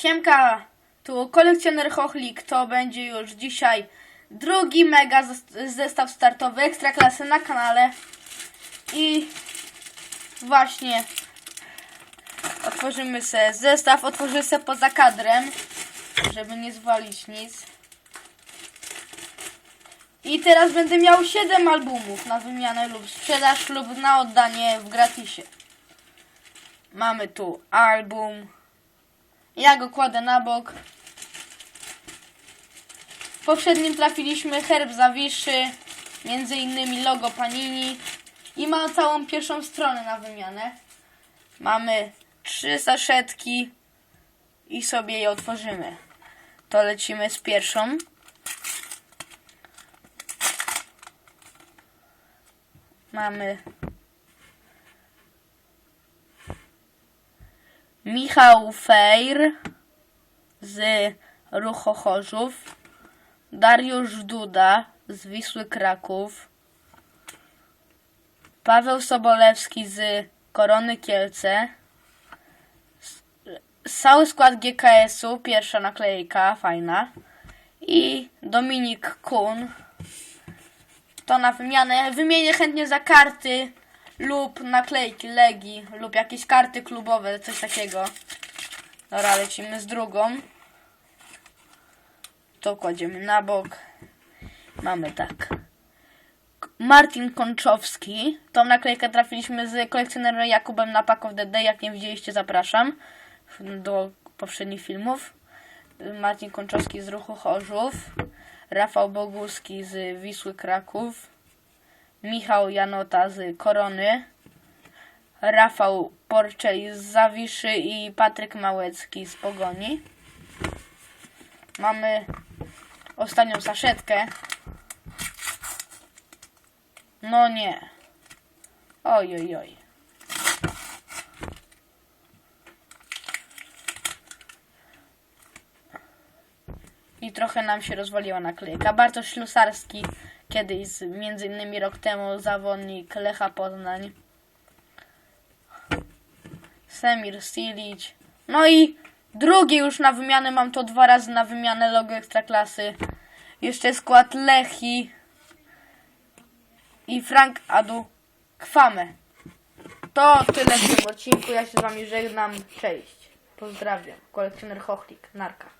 Siemka, tu kolekcjoner Chochlik, to będzie już dzisiaj drugi mega zes- zestaw startowy Ekstraklasy na kanale i właśnie otworzymy se zestaw, otworzę se poza kadrem, żeby nie zwalić nic. I teraz będę miał 7 albumów na wymianę lub sprzedaż lub na oddanie w gratisie. Mamy tu album. Ja go kładę na bok. W poprzednim trafiliśmy herb Zawiszy, między innymi logo Panini i ma całą pierwszą stronę na wymianę. Mamy trzy saszetki i sobie je otworzymy. To lecimy z pierwszą. Mamy Michał Fejr z Rucho Chorzów, Dariusz Duda z Wisły Kraków, Paweł Sobolewski z Korony Kielce, cały skład GKS-u, pierwsza naklejka, fajna, i Dominik Kun. To na wymianę. Wymienię chętnie za karty lub naklejki Legii lub jakieś karty klubowe, coś takiego. Dobra, lecimy z drugą. To kładziemy na bok. Mamy tak. Martin Konczowski. Tą naklejkę trafiliśmy z kolekcjonerem Jakubem na Pack of the Day. Jak nie widzieliście, zapraszam do poprzednich filmów. Martin Konczowski z Ruchu Chorzów. Rafał Boguski z Wisły Kraków. Michał Janota z Korony. Rafał Porczej z Zawiszy i Patryk Małecki z Pogoni. Mamy ostatnią saszetkę. No nie. Oj, oj, oj. I trochę nam się rozwaliła naklejka. Bartosz Ślusarski, kiedyś, między innymi rok temu, zawodnik Lecha Poznań. Semir Silic. No i drugie już na wymianę, mam to dwa razy na wymianę logo Ekstraklasy. Jeszcze skład Lechi i Frank Adu Kwame. To tyle w tym odcinku, ja się z wami żegnam, cześć. Pozdrawiam, kolekcjoner Chochlik, narka.